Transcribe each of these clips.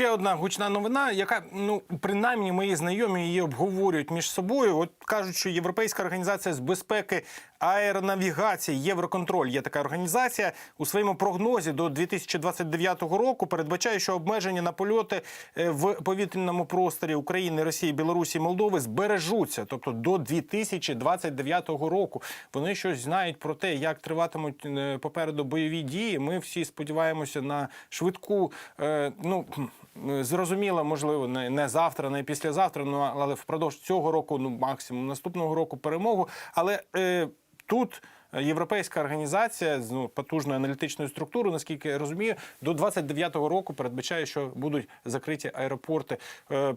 ще одна гучна новина, яка ну принаймні мої знайомі її обговорюють між собою. От кажуть, що Європейська організація з безпеки аеронавігації Євроконтроль є така організація у своєму прогнозі до 2029 року. Передбачає, що обмеження на польоти е, в повітряному просторі України, Росії, Білорусі, Молдови збережуться, тобто до 2029 року. Вони щось знають про те, як триватимуть е, попереду бойові дії. Ми всі сподіваємося на швидку. е, Ну зрозуміло, можливо, не, не завтра, не післязавтра, ну але впродовж цього року, ну максимум наступного року перемогу. Але е, тут. Європейська організація з ну, потужною аналітичною структурою, наскільки я розумію, до 29-го року передбачає, що будуть закриті аеропорти. Е,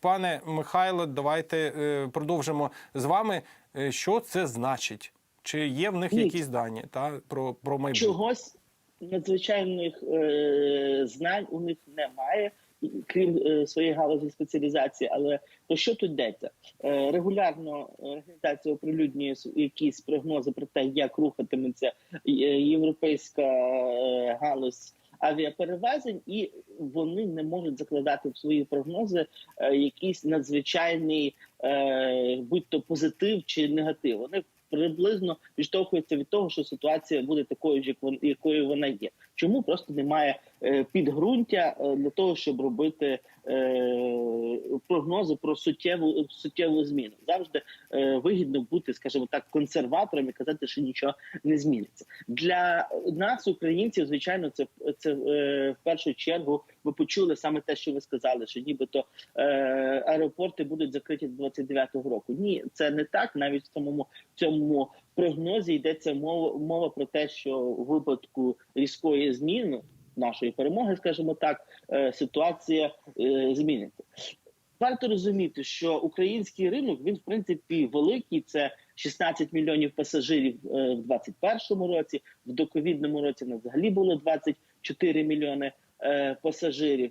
Пане Михайло, давайте е, продовжимо з вами. Е, Що це значить? Чи є в них Ні. якісь дані та про, про майбутнє? чогось надзвичайних е, знань у них немає, крім е, своєї галузі спеціалізації. Але про що тут йдеться? Е, регулярно організація оприлюднює якісь прогнози про те, як рухатиметься е, європейська е, галузь. Авіаперевезень, і вони не можуть закладати в свої прогнози е, якийсь надзвичайний, е, будь-то позитив чи негатив. Вони приблизно відштовхується від того, що ситуація буде такою ж, як вон- якою вона є. Чому просто немає е, підґрунтя е, для того, щоб робити е, прогнози про суттєву суттєву зміну? Завжди е, вигідно бути, скажімо так, консерватором і казати, що нічого не зміниться. Для нас, українців, звичайно, це це е, в першу чергу. Ви почули саме те, що ви сказали, що нібито е, аеропорти будуть закриті до 29-го року. Ні, це не так. Навіть в самому цьому прогнозі йдеться мова мова про те, що у випадку різкої зміни нашої перемоги, скажімо так, е, ситуація е, зміниться. Варто розуміти, що український ринок він в принципі великий. Це 16 мільйонів пасажирів е, в 2021 році. В доковідному році на взагалі було 24 мільйони е, пасажирів.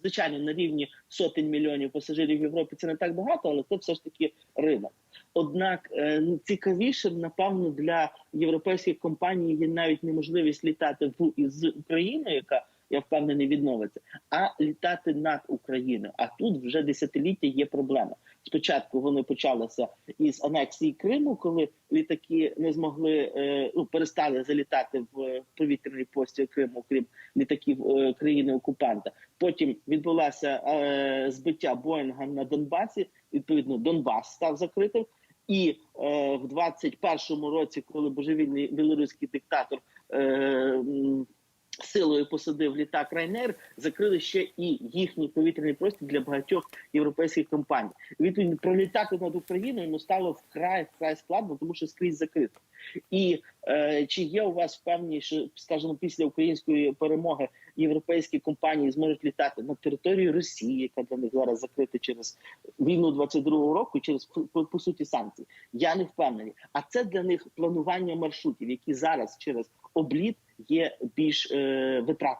Звичайно, на рівні сотень мільйонів пасажирів в Європі це не так багато, але це все ж таки ринок. Однак е, ну, цікавішим, напевно, для європейських компаній є навіть неможливість літати в із України, яка я впевнений відновиться, а літати над Україною. А тут вже десятиліття є проблема. Спочатку вони почалися із анексії Криму, коли літаки не змогли е, ну, перестали залітати в повітряний простір Криму, крім літаків е, країни окупанта. Потім відбулося е, збиття Боїнга на Донбасі. Відповідно, Донбас став закритим. І е, в 21-му році, коли божевільний білоруський диктатор е, силою посадив літак Райнер, закрили ще і їхній повітряний простір для багатьох європейських компаній. Відповідно, пролітати над Україною ну, стало вкрай вкрай складно, тому що скрізь закрито. І е, чи є у вас впевнені, що скажімо, після української перемоги європейські компанії зможуть літати на території Росії, яка для них зараз закрита через війну 22-го року, через по, по суті санкції? Я не впевнений. А це для них планування маршрутів, які зараз через обліт є більш е, витратними.